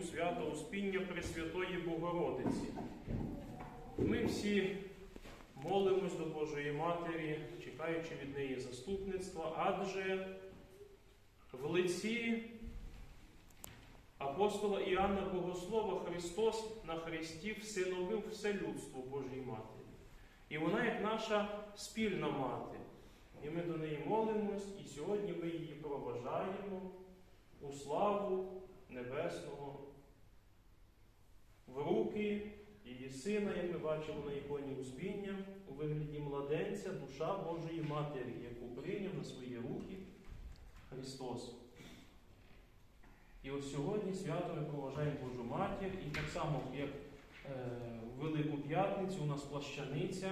сьогодні свято Успіння Пресвятої Богородиці. Ми всі молимось до Божої Матері, чекаючи від неї заступництва, адже в лиці апостола Іоанна Богослова Христос на Христі всиновив все людство Божій Матері. І вона як наша спільна мати. І ми до неї молимось, і сьогодні ми її проважаємо у славу Небесного, в руки її сина, як ми бачимо на іконі Узбіння, у вигляді младенця, душа Божої Матері, яку прийняв на свої руки Христос. І ось сьогодні свято ми проважаємо Божу Матір, і так само, як е, в Велику П'ятницю у нас плащаниця,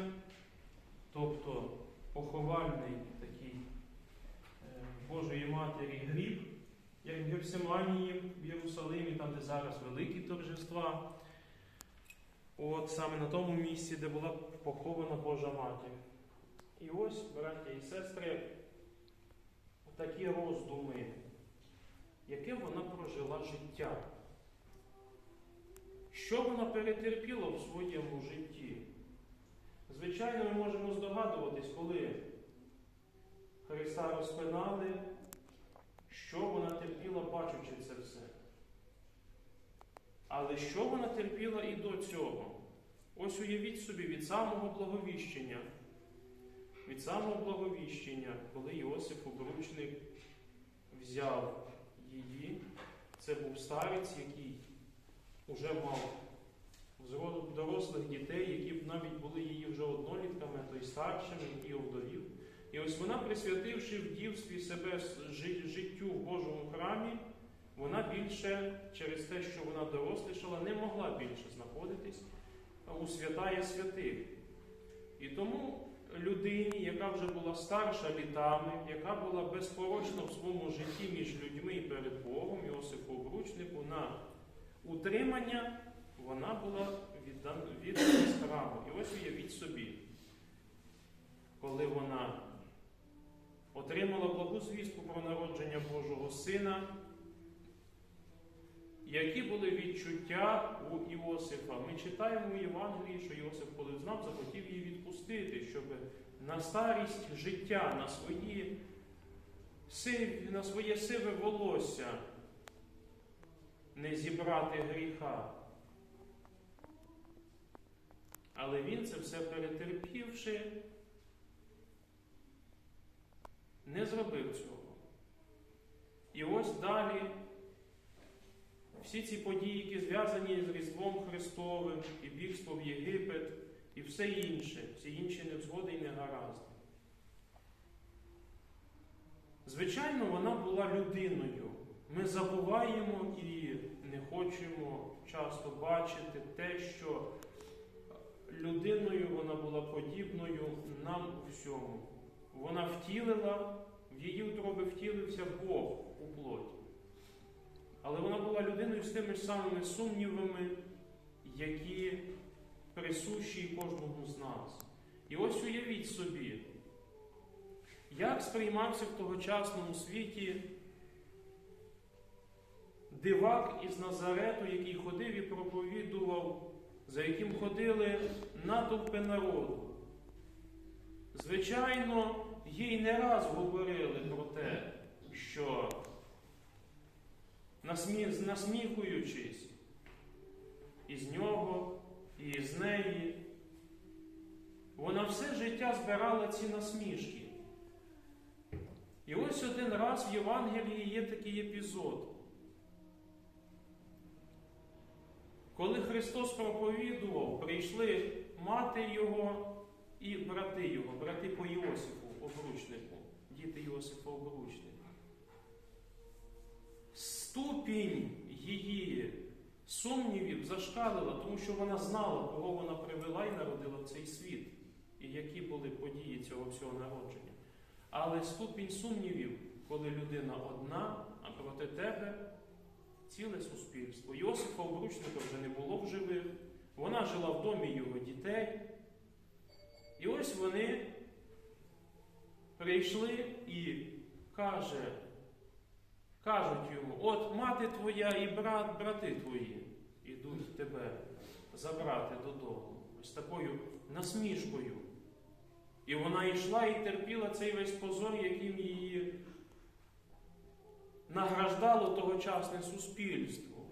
тобто поховальний такий е, Божої Матері гріб, як в Гефсиманії в Єрусалимі, там, де зараз великі торжества. От саме на тому місці, де була похована Божа Матір. І ось, браття і сестри, такі роздуми, яке вона прожила життя. Що вона перетерпіла в своєму житті? Звичайно, ми можемо здогадуватись, коли Христа розпинали, що вона терпіла, бачучи це все. Але що вона терпіла і до цього? Ось уявіть собі від самого благовіщення, від самого благовіщення, коли Йосип Обручник взяв її, це був старець, який вже мав дорослих дітей, які б навіть були її вже однолітками, то й старшими, і овдовів. І ось вона, присвятивши в дівстві себе життю в Божому храмі, вона більше через те, що вона дорослішала, не могла більше знаходитись у святая святих. І тому людині, яка вже була старша літами, яка була безпорочна в своєму житті між людьми і перед Богом, Йосипу Обручнику, на утримання, вона була віддана з храму. І ось уявіть собі, коли вона отримала благу звістку про народження Божого Сина, які були відчуття у Іосифа? Ми читаємо у Євангелії, що Іосиф, коли знав, захотів її відпустити, щоб на старість життя, на, свої, на своє сиве волосся не зібрати гріха. Але він це все перетерпівши, не зробив цього. І ось далі всі ці події, які зв'язані з Різдвом Христовим, і бігство в Єгипет, і все інше, всі інші невзгоди і негаразди. Звичайно, вона була людиною. Ми забуваємо і не хочемо часто бачити те, що людиною вона була подібною нам у всьому. Вона втілила, в її утроби втілився Бог у плоті. Але вона була людиною з тими ж самими сумнівами, які присущі кожному з нас. І ось уявіть собі, як сприймався в тогочасному світі дивак із Назарету, який ходив і проповідував, за яким ходили натовпи народу. Звичайно, їй не раз говорили про те, що. Насміхуючись із нього і з неї, вона все життя збирала ці насмішки. І ось один раз в Євангелії є такий епізод. Коли Христос проповідував, прийшли мати Його і брати Його, брати по Йосифу, обручнику, діти Йосифа обручника. Ступінь її сумнівів зашкалила, тому що вона знала, кого вона привела і народила в цей світ, і які були події цього всього народження. Але ступінь сумнівів, коли людина одна, а проти тебе ціле суспільство. Йосифа обручника вже не було в живих, вона жила в домі його дітей. І ось вони прийшли і каже, кажуть йому: от мати твоя і брат, брати твої ідуть тебе забрати додому. Ось такою насмішкою. І вона йшла і терпіла цей весь позор, яким її награждало тогочасне суспільство.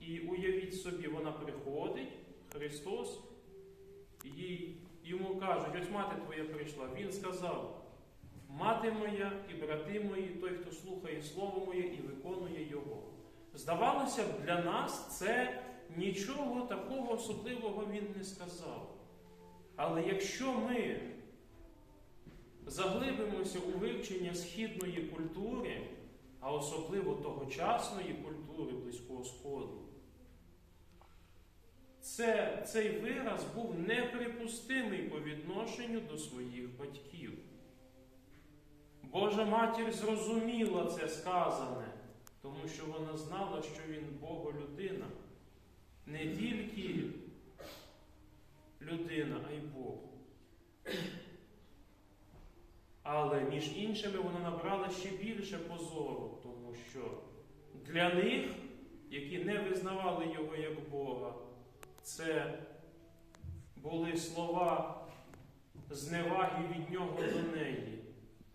І уявіть собі, вона приходить, Христос, їй, йому кажуть, ось мати твоя прийшла. Він сказав, мати моя і брати мої, той, хто слухає Слово моє і виконує його. Здавалося б, для нас це нічого такого особливого він не сказав. Але якщо ми заглибимося у вивчення східної культури, а особливо тогочасної культури Близького Сходу, це, цей вираз був неприпустимий по відношенню до своїх батьків. Божа матір зрозуміла це сказане, тому що вона знала, що він Боголюдина. Не тільки людина, а й Бог. Але між іншими вона набрала ще більше позору, тому що для них, які не визнавали його як Бога, це були слова зневаги від нього до неї.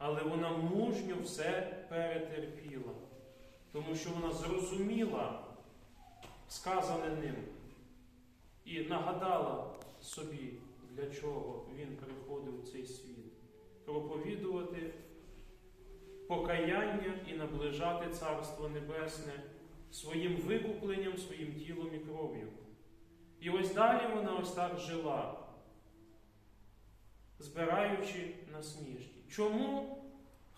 Але вона мужньо все перетерпіла, тому що вона зрозуміла сказане ним і нагадала собі, для чого він приходив у цей світ. Проповідувати покаяння і наближати Царство Небесне своїм викупленням, своїм тілом і кров'ю. І ось далі вона ось так жила, збираючи насмішки. Чому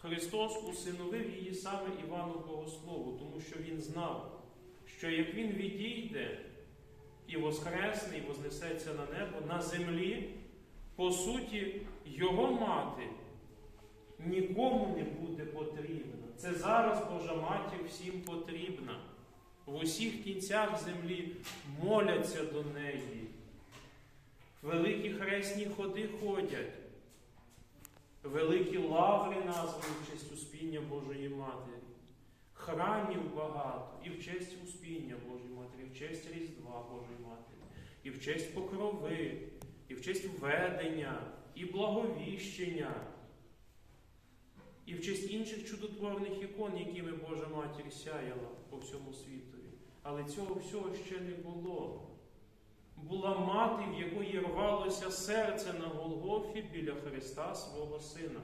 Христос усиновив її саме Івану Богослову? Тому що Він знав, що як Він відійде і воскресне, і вознесеться на небо, на землі, по суті, його мати нікому не буде потрібна. Це зараз Божа матір всім потрібна. В усіх кінцях землі моляться до неї. Великі хресні ходи ходять. Великі лаври названі в честь успіння Божої Матері. Храмів багато і в честь успіння Божої Матері, і в честь Різдва Божої Матері, і в честь покрови, і в честь введення, і благовіщення, і в честь інших чудотворних ікон, якими Божа Матір сяяла по всьому світові. Але цього всього ще не було. Була мати, в якої рвалося серце на Голгофі біля Христа свого Сина.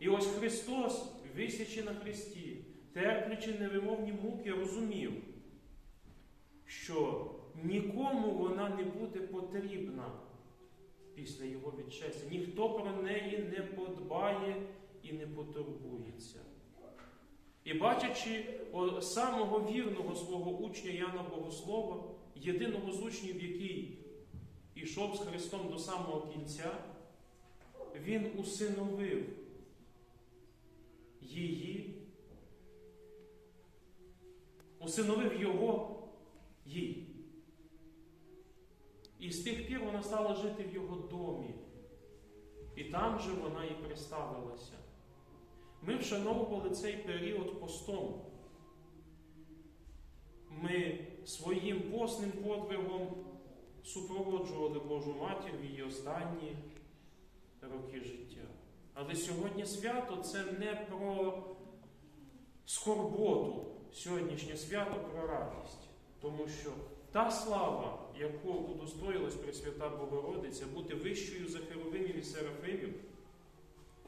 І ось Христос, висячи на Христі, терплячи невимовні муки, розумів, що нікому вона не буде потрібна після Його відчестя. Ніхто про неї не подбає і не потурбується. І бачачи самого вірного свого учня Яна Богослова, єдиного з учнів, який ішов з Христом до самого кінця, він усиновив її, усиновив його їй. І з тих пір вона стала жити в його домі. І там же вона і приставилася. Ми вшановували цей період постом. Ми своїм постним подвигом супроводжували Божу матір в її останні роки життя. Але сьогодні свято це не про скорботу, сьогоднішнє свято про радість. Тому що та слава, яку удостоїлась Пресвята Богородиця, бути вищою за херовимів і серафимів,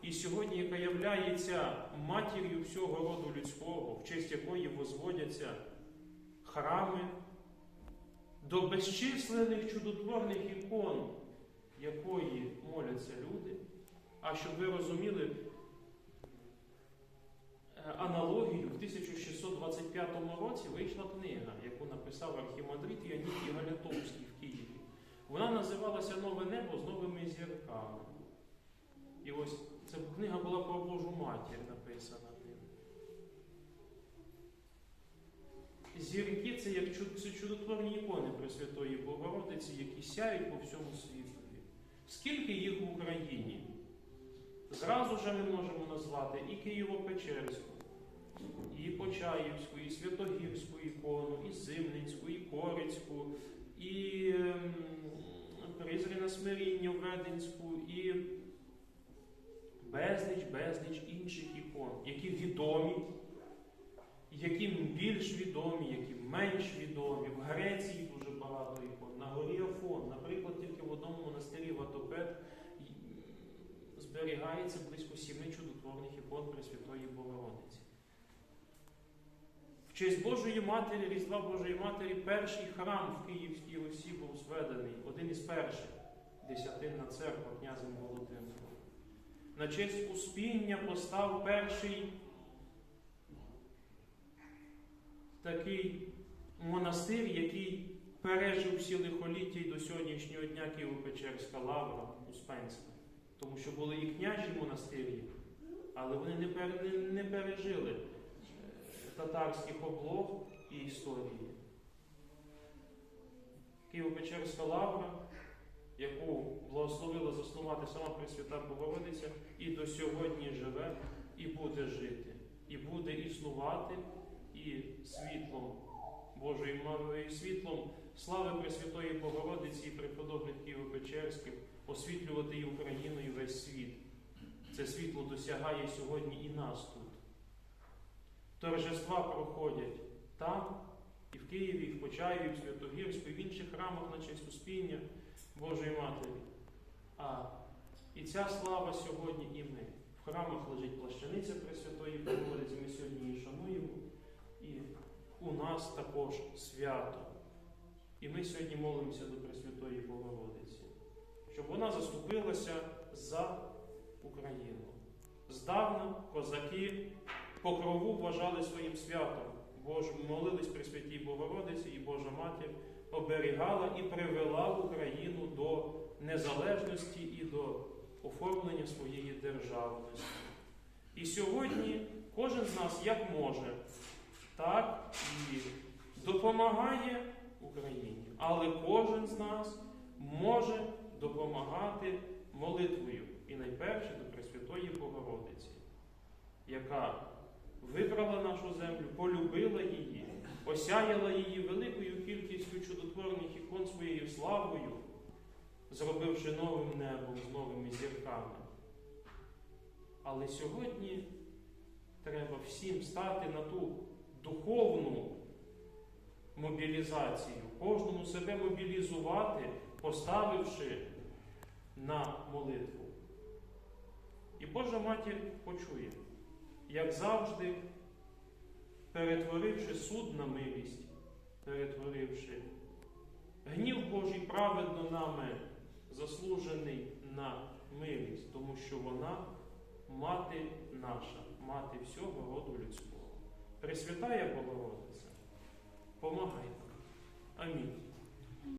і сьогодні, яка являється матір'ю всього роду людського, в честь якої возводяться храми, до безчисленних чудотворних ікон, якої моляться люди. А щоб ви розуміли е, аналогію, в 1625 році вийшла книга, яку написав архімандрит Яніт Галятовський в Києві. Вона називалася Нове небо з новими зірками. І ось ця книга була про Божу матір написана. Зірки це як це чудотворні ікони Пресвятої Богородиці, які сяють по всьому світові. Скільки їх в Україні? Зразу же ми можемо назвати і Києво-Печерську, і Почаївську, і Святогірську ікону, і Зимницьку, і Корицьку, і ем, Призріна Смиріння Веденську, і безліч, безліч інших ікон, які відомі, які більш відомі, які менш відомі. В Греції дуже багато ікон. На горі Афон, наприклад, тільки в одному монастирі Ватопед й- зберігається близько сіми чудотворних ікон Пресвятої Богородиці. В честь Божої Матері, Різдва Божої Матері, перший храм в Київській Русі був зведений, один із перших, десятинна церква князем Володимиром. На честь Успіння постав перший такий монастир, який пережив всі лихоліття і до сьогоднішнього дня Києво-Печерська лавра Успенська. Тому що були і княжі монастирі, але вони не, пер- не, не пережили е, татарських облог і історії. Києво-Печерська лавра, яку благословила заснувати сама Пресвята Богородиця, і до сьогодні живе, і буде жити, і буде існувати, і світлом Божої Матері, світлом слави Пресвятої Богородиці і преподобних Києво-Печерських освітлювати і Україну, і весь світ. Це світло досягає сьогодні і нас тут. Торжества проходять там, і в Києві, і в Почаєві, і в Святогірську, і в інших храмах на честь Успіння Божої Матері. А і ця слава сьогодні і ми. В храмах лежить плащаниця Пресвятої Богородиці, ми сьогодні її шануємо. І у нас також свято. І ми сьогодні молимося до Пресвятої Богородиці, щоб вона заступилася за Україну. Здавна козаки по крову вважали своїм святом. Божу молились Пресвятій Богородиці, і Божа Матір оберігала і привела Україну до незалежності і до оформлення своєї державності. І сьогодні кожен з нас як може, так і допомагає Україні. Але кожен з нас може допомагати молитвою. І найперше до Пресвятої Богородиці, яка вибрала нашу землю, полюбила її, осяяла її великою кількістю чудотворних ікон своєю славою, зробивши новим небом з новими зірками. Але сьогодні треба всім стати на ту духовну мобілізацію, кожному себе мобілізувати, поставивши на молитву. І Божа матір почує, як завжди, перетворивши суд на милість, перетворивши гнів Божий праведно нами заслужений на милість, тому що вона мати наша, мати всього роду людського. Пресвятая Богородиця, помагай нам. Амінь.